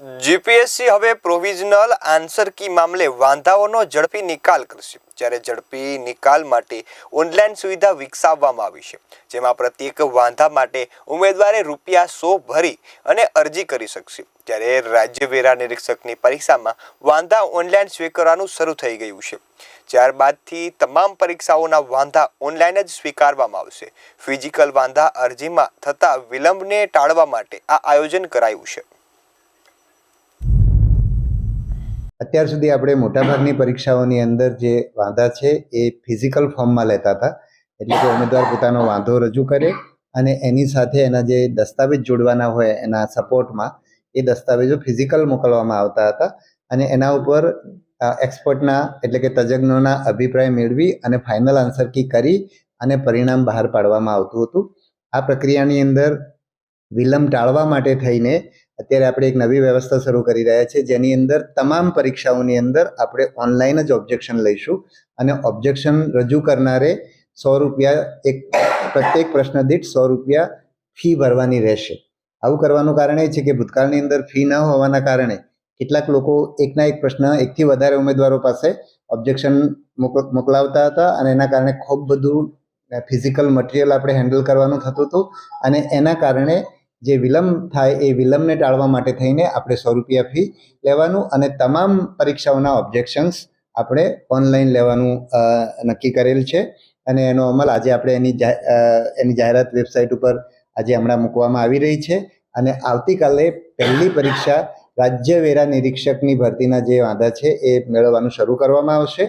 GPSC હવે provisional answer key મામલે વાંધાઓનો ઝડપી નિકાલ કરશે. જ્યારે ઝડપી નિકાલ માટે ઓનલાઈન સુવિધા વિકસાવવામાં આવી છે, જેમાં પ્રત્યેક વાંધા માટે ઉમેદવારે રૂપિયા સો ભરી અને અરજી કરી શકશે. ત્યારે રાજ્ય વેરા નિરીક્ષકની પરીક્ષામાં વાંધા ઓનલાઈન સ્વીકારવાનું શરૂ થઈ ગયું છે. ત્યારબાદથી તમામ પરીક્ષાઓના વાંધા ઓનલાઈન જ સ્વીકારવામાં આવશે. ફિઝિકલ વાંધા અરજીમાં થતા વિલંબને ટાળવા માટે આ આયોજન કરાયું છે. અત્યાર સુધી આપણે મોટાભાગની પરીક્ષાઓની અંદર જે વાંધા છે એ ફિઝિકલ ફોર્મમાં લેતા હતા. એટલે કે ઉમેદવાર પોતાનો વાંધો રજૂ કરે અને એની સાથે એના જે દસ્તાવેજ જોડવાના હોય એના સપોર્ટમાં એ દસ્તાવેજો ફિઝિકલ મોકલવામાં આવતા હતા અને એના ઉપર એક્સપર્ટના એટલે કે તજજ્ઞોના અભિપ્રાય મેળવી અને ફાઇનલ આન્સર કી કરી અને પરિણામ બહાર પાડવામાં આવતું હતું. આ પ્રક્રિયાની અંદર વિલંબ ટાળવા માટે થઈને અત્યારે આપણે એક નવી વ્યવસ્થા શરૂ કરી રહ્યા છે, જેની અંદર તમામ પરીક્ષાઓની અંદર આપણે ઓનલાઈન જ ઓબ્જેક્શન લઈશું અને ઓબ્જેક્શન રજૂ કરનારે સો રૂપિયા એક, પ્રત્યેક પ્રશ્ન દીઠ સો રૂપિયા ફી ભરવાની રહેશે. આવું કરવાનું કારણ એ છે કે ભૂતકાળની અંદર ફી ન હોવાના કારણે કેટલાક લોકો એકના એક પ્રશ્ન એકથી વધારે ઉમેદવારો પાસે ઓબ્જેક્શન મોકલાવતા હતા અને એના કારણે ખૂબ બધું ફિઝિકલ મટીરિયલ આપણે હેન્ડલ કરવાનું થતું હતું અને એના કારણે જે વિલંબ થાય એ વિલંબને ટાળવા માટે થઈને આપણે સો રૂપિયા ફી લેવાનું અને તમામ પરીક્ષાઓના ઓબ્જેક્શન્સ આપણે ઓનલાઈન લેવાનું નક્કી કરેલ છે. અને એનો અમલ આજે આપણે એની એની જાહેરાત વેબસાઇટ ઉપર આજે હમણાં મૂકવામાં આવી રહી છે. અને આવતીકાલે પહેલી પરીક્ષા રાજ્ય વેરા નિરીક્ષકની ભરતીના જે વાંધા છે એ મેળવવાનું શરૂ કરવામાં આવશે.